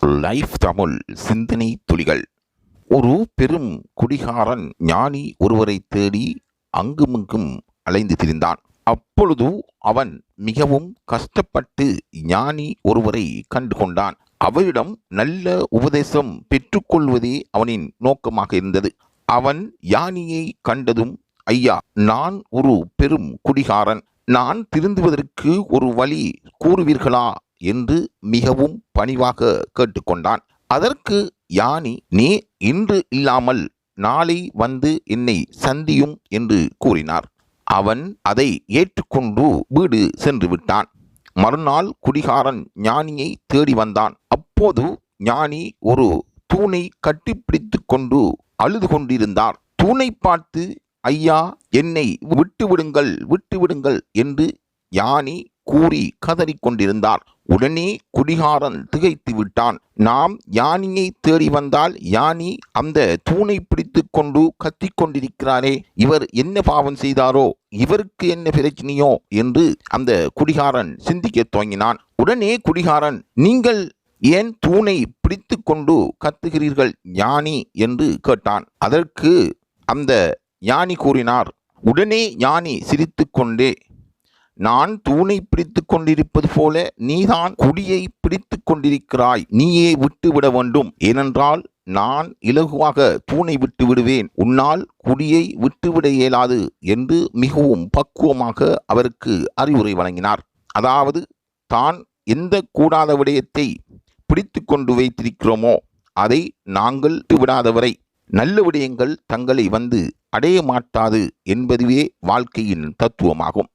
Life Tamil சிந்தனை துளிகள். ஒரு பெரும் குடிகாரன் ஞானி ஒருவரை தேடி அங்குமிங்கும் அலைந்து திரிந்தான். அப்பொழுது அவன் மிகவும் கஷ்டப்பட்டு ஞானி ஒருவரை கண்டு கொண்டான் அவரிடம் நல்ல உபதேசம் பெற்றுக்கொள்வதே அவனின் நோக்கமாக இருந்தது. அவன் யானியை கண்டதும் ஐயா நான் ஒரு பெரும் குடிகாரன். நான் திருந்துவதற்கு ஒரு வழி கூறுவீர்களா? என்று மிகவும் பணிவாக கேட்டுக்கொண்டான். அதற்கு யானி நீ இன்று இல்லாமல் நாளை வந்து என்னை சந்தியும் என்று கூறினார். அவன் அதை ஏற்றுக்கொண்டு வீடு சென்று விட்டான் மறுநாள் குடிகாரன் ஞானியை தேடி வந்தான். அப்போது ஞானி ஒரு தூணை கட்டிப்பிடித்து கொண்டு அழுது கொண்டிருந்தார். தூணை பார்த்து ஐயா என்னை விட்டுவிடுங்கள் விட்டுவிடுங்கள் என்று யானி கூறி கதறிக்கொண்டிருந்தார் உடனே குடிகாரன் திகைத்து விட்டான் நாம் யானியை தேடி வந்தால் யானி அந்த தூணை பிடித்து கொண்டு கத்திக் கொண்டிருக்கிறாரே இவர் என்ன பாவம் செய்தாரோ இவருக்கு என்ன பிரச்சனையோ? என்று அந்த குடிகாரன் சிந்திக்கத் துவங்கினான். உடனே குடிகாரன் நீங்கள் ஏன் தூணை பிடித்து கொண்டு கத்துகிறீர்கள் யானி? என்று கேட்டான். அதற்கு அந்த ஞானி கூறினார். உடனே ஞானி சிரித்துக்கொண்டே நான் தூணை பிடித்து கொண்டிருப்பது போல நீதான் குடியை பிடித்து கொண்டிருக்கிறாய். நீயே விட்டு விட வேண்டும். ஏனென்றால் நான் இலகுவாக தூணை விட்டு விடுவேன். உன்னால் குடியை விட்டுவிட இயலாது என்று மிகவும் பக்குவமாக அவருக்கு அறிவுரை வழங்கினார். அதாவது தான் எந்த கூடாத விடயத்தை பிடித்து கொண்டு வைத்திருக்கிறோமோ அதை நாங்கள் விடாதவரை நல்ல விடயங்கள் தங்களை வந்து அடைய மாட்டாது என்பதுவே வாழ்க்கையின் தத்துவமாகும்.